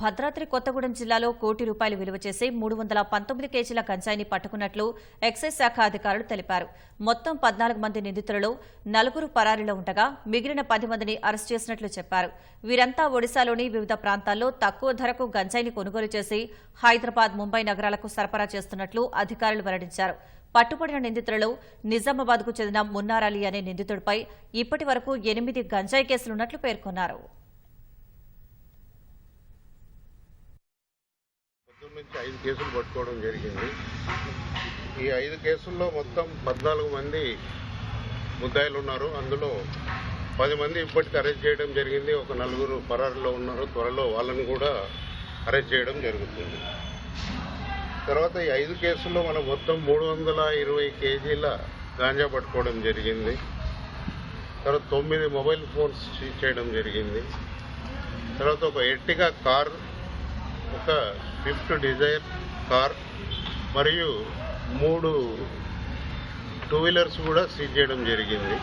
భద్రాద్రి కొత్తగూడెం జిల్లాలో కోటి రూపాయలు విలువ చేసి మూడు వందల పంతొమ్మిది కేజీల గంజాయిని పట్టుకున్నట్లు ఎక్సైజ్ శాఖ అధికారులు తెలిపారు. మొత్తం పద్నాలుగు మంది నిందితులలో నలుగురు పరారీలో ఉండగా మిగిలిన పది మందిని అరెస్ట్ చేసినట్లు చెప్పారు. వీరంతా ఒడిశాలోని వివిధ ప్రాంతాల్లో తక్కువ ధరకు గంజాయిని కొనుగోలు చేసి హైదరాబాద్ ముంబై నగరాలకు సరఫరా చేస్తున్నట్లు అధికారులు వెల్లడించారు. పట్టుబడిన నిందితులలో నిజామాబాద్కు చెందిన మున్నారాలి అనే నిందితుడిపై ఇప్పటి వరకు ఎనిమిది గంజాయి కేసులున్నట్లు పేర్కొన్నారు. నుంచి ఐదు కేసులు పట్టుకోవడం జరిగింది. ఈ ఐదు కేసుల్లో మొత్తం పద్నాలుగు మంది ముద్దాయిలు ఉన్నారు. అందులో పది మంది ఇప్పటికి అరెస్ట్ చేయడం జరిగింది. ఒక నలుగురు పరారులో ఉన్నారు. త్వరలో వాళ్ళని కూడా అరెస్ట్ చేయడం జరుగుతుంది. తర్వాత ఈ ఐదు కేసుల్లో మనం మొత్తం మూడు వందల ఇరవై కేజీల గాంజా పట్టుకోవడం జరిగింది. తర్వాత తొమ్మిది మొబైల్ ఫోన్స్ సీజ్ చేయడం జరిగింది. తర్వాత ఒక ఎర్టిగా కార్ ఒక స్విఫ్ట్ డిజైర్ కార్ మరియు మూడు టూ వీలర్స్ కూడా సీజ్ చేయడం జరిగింది.